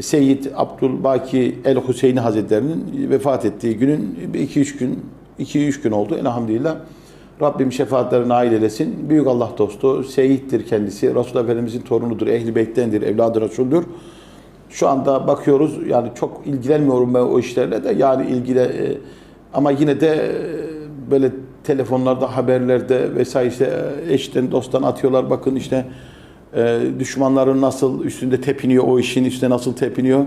Seyyid Abdülbaki El Hüseyini Hazretleri'nin vefat ettiği günün 2-3 gün 2-3 gün oldu elhamdülillah. Rabbim şefaatlerine nail eylesin. Büyük Allah dostu, Seyyid'dir kendisi. Resul Efendimizin torunudur, ehli beyttendir, evladı Resul'dür. Şu anda bakıyoruz yani çok ilgilenmiyorum ben o işlerle de yani ilgile e, ama yine de e, böyle telefonlarda haberlerde vesaire işte e, eşten dosttan atıyorlar bakın işte e, düşmanların nasıl üstünde tepiniyor o işin üstüne nasıl tepiniyor.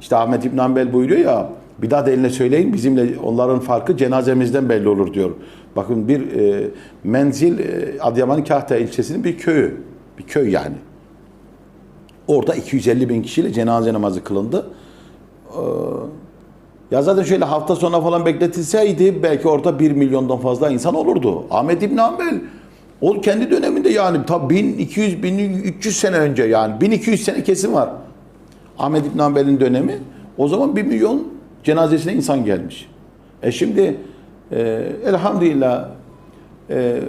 İşte Ahmet İbn Hanbel buyuruyor ya da eline söyleyin bizimle onların farkı cenazemizden belli olur diyor. Bakın bir e, menzil e, Adıyaman Kahta ilçesinin bir köyü. Bir köy yani. Orada 250 bin kişiyle cenaze namazı kılındı. Ee, ya zaten şöyle hafta sonu falan bekletilseydi belki orada 1 milyondan fazla insan olurdu. Ahmet İbn Hanbel o kendi döneminde yani tabi 1200 1300 sene önce yani 1200 sene kesin var. Ahmet İbn Hanbel'in dönemi o zaman 1 milyon cenazesine insan gelmiş. E şimdi e, elhamdülillah e,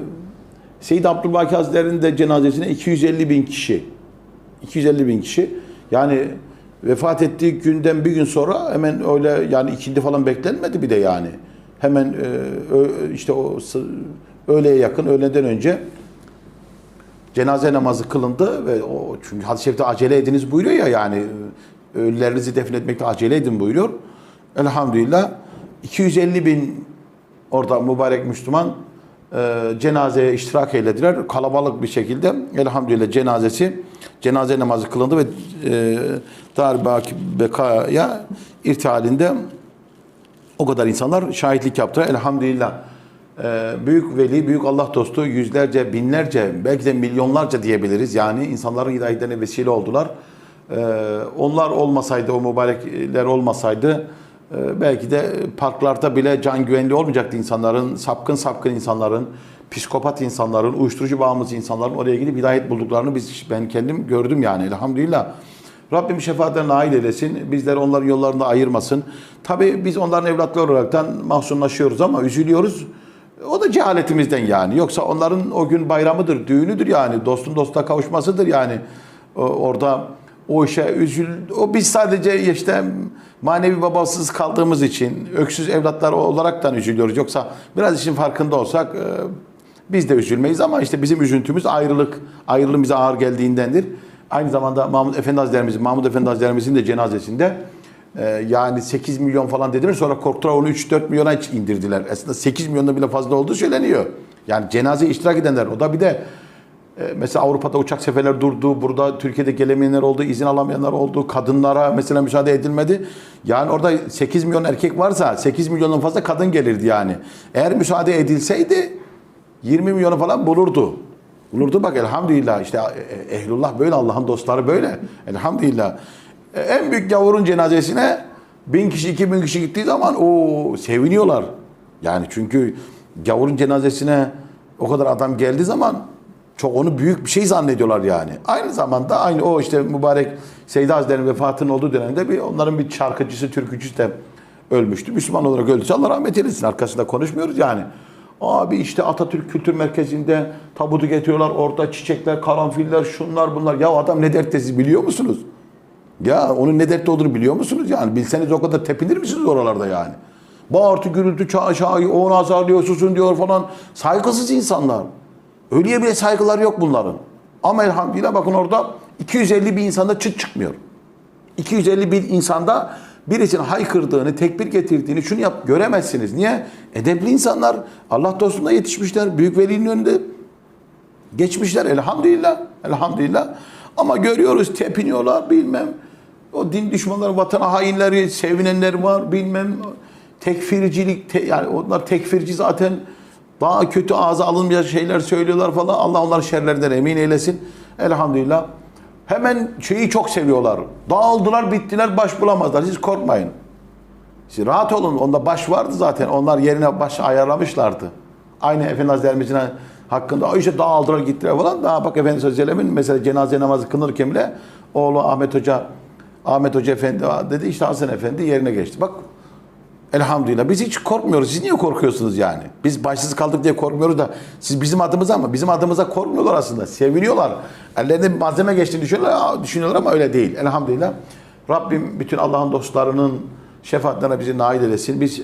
Seyyid Abdülbaki Hazretleri'nin de cenazesine 250 bin kişi 250 bin kişi. Yani vefat ettiği günden bir gün sonra hemen öyle yani ikindi falan beklenmedi bir de yani. Hemen e, işte o öğleye yakın öğleden önce cenaze namazı kılındı ve o çünkü hadis-i şerifte acele ediniz buyuruyor ya yani e, ölülerinizi defnetmekte acele edin buyuruyor. Elhamdülillah 250 bin orada mübarek Müslüman e, cenazeye iştirak eylediler. Kalabalık bir şekilde elhamdülillah cenazesi cenaze namazı kılındı ve e, Dar Beka'ya irtihalinde o kadar insanlar şahitlik yaptılar. Elhamdülillah. Ee, büyük veli, büyük Allah dostu yüzlerce, binlerce, belki de milyonlarca diyebiliriz. Yani insanların hidayetlerine vesile oldular. Ee, onlar olmasaydı, o mübarekler olmasaydı e, belki de parklarda bile can güvenliği olmayacaktı insanların, sapkın sapkın insanların, psikopat insanların, uyuşturucu bağımlısı insanların oraya gidip hidayet bulduklarını biz ben kendim gördüm yani elhamdülillah. Rabbim şefaatlerine nail eylesin. Bizleri onların yollarında ayırmasın. Tabii biz onların evlatları olaraktan mahzunlaşıyoruz ama üzülüyoruz. O da cehaletimizden yani. Yoksa onların o gün bayramıdır, düğünüdür yani. Dostun dosta kavuşmasıdır yani. Orada o işe üzül... O biz sadece işte manevi babasız kaldığımız için, öksüz evlatlar olaraktan üzülüyoruz. Yoksa biraz işin farkında olsak e, biz de üzülmeyiz ama işte bizim üzüntümüz ayrılık. Ayrılığın bize ağır geldiğindendir. Aynı zamanda Mahmud Efendi Hazretlerimizin, Mahmud Efendi Hazretlerimizin de cenazesinde e, yani 8 milyon falan dediler. Sonra korktular onu 3-4 milyona indirdiler. Aslında 8 milyonda bile fazla olduğu söyleniyor. Yani cenaze iştirak edenler. O da bir de e, mesela Avrupa'da uçak seferleri durdu. Burada Türkiye'de gelemeyenler oldu, izin alamayanlar oldu. Kadınlara mesela müsaade edilmedi. Yani orada 8 milyon erkek varsa 8 milyondan fazla kadın gelirdi yani. Eğer müsaade edilseydi 20 milyonu falan bulurdu. Bulurdu bak elhamdülillah işte e, ehlullah böyle Allah'ın dostları böyle. Elhamdülillah. E, En büyük gavurun cenazesine bin kişi iki bin kişi gittiği zaman o seviniyorlar. Yani çünkü gavurun cenazesine o kadar adam geldiği zaman çok onu büyük bir şey zannediyorlar yani. Aynı zamanda aynı o işte mübarek Seyyid Hazretleri'nin vefatının olduğu dönemde bir onların bir şarkıcısı, türkücüsü de ölmüştü. Müslüman olarak öldüyse Allah rahmet eylesin. Arkasında konuşmuyoruz yani. Abi işte Atatürk Kültür Merkezi'nde tabutu getiriyorlar. Orada çiçekler, karanfiller, şunlar bunlar. Ya adam ne derttesiz biliyor musunuz? Ya onun ne dertte olduğunu biliyor musunuz yani? Bilseniz o kadar tepinir misiniz oralarda yani? Bağırtı, gürültü, çağ, çağ, onu azarlıyor, susun diyor falan. Saygısız insanlar. Ölüye bile saygılar yok bunların. Ama elhamdülillah bakın orada 250 bin insanda çıt çıkmıyor. 250 bin insanda birisinin haykırdığını, tekbir getirdiğini şunu yap göremezsiniz. Niye? Edepli insanlar Allah dostunda yetişmişler. Büyük velinin önünde geçmişler elhamdülillah. Elhamdülillah. Ama görüyoruz tepiniyorlar bilmem. O din düşmanları, vatana hainleri, sevinenler var bilmem. Tekfircilik, te- yani onlar tekfirci zaten daha kötü ağza alınmayacak şeyler söylüyorlar falan. Allah onların şerlerinden emin eylesin. Elhamdülillah. Hemen şeyi çok seviyorlar. Dağıldılar, bittiler, baş bulamazlar. Siz korkmayın. Siz rahat olun. Onda baş vardı zaten. Onlar yerine baş ayarlamışlardı. Aynı Efendi Hazretlerimizin hakkında "Ay işte dağıldılar gittiler falan. Daha bak Efendimiz Aleyhisselam'ın mesela cenaze namazı kılınırken bile oğlu Ahmet Hoca Ahmet Hoca Efendi dedi işte Hasan Efendi yerine geçti. Bak elhamdülillah biz hiç korkmuyoruz. Siz niye korkuyorsunuz yani? Biz başsız kaldık diye korkmuyoruz da siz bizim adımıza mı? Bizim adımıza korkmuyorlar aslında. Seviniyorlar. Ellerinde malzeme geçtiğini düşünüyorlar, düşünüyorlar ama öyle değil. Elhamdülillah. Rabbim bütün Allah'ın dostlarının şefaatlerine bizi nail eylesin. Biz e,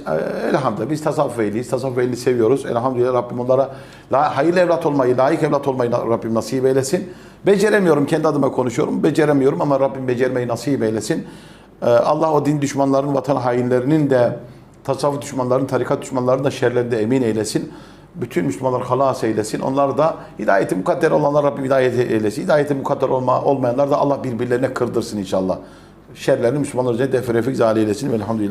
elhamdülillah biz tasavvuf ehliyiz. Tasavvuf ehlini seviyoruz. Elhamdülillah Rabbim onlara la, hayırlı evlat olmayı, layık evlat olmayı Rabbim nasip eylesin. Beceremiyorum, kendi adıma konuşuyorum. Beceremiyorum ama Rabbim becermeyi nasip eylesin. Ee, Allah o din düşmanlarının, vatan hainlerinin de tasavvuf düşmanlarının, tarikat düşmanlarının da şerlerinde emin eylesin. Bütün Müslümanlar halas eylesin. Onlar da hidayeti mukadder olanlar Rabbim hidayet eylesin. Hidayeti mukadder olma, olmayanlar da Allah birbirlerine kırdırsın inşallah. Şerlerini Müslümanlar üzerine deferefik zali eylesin. Velhamdülillah.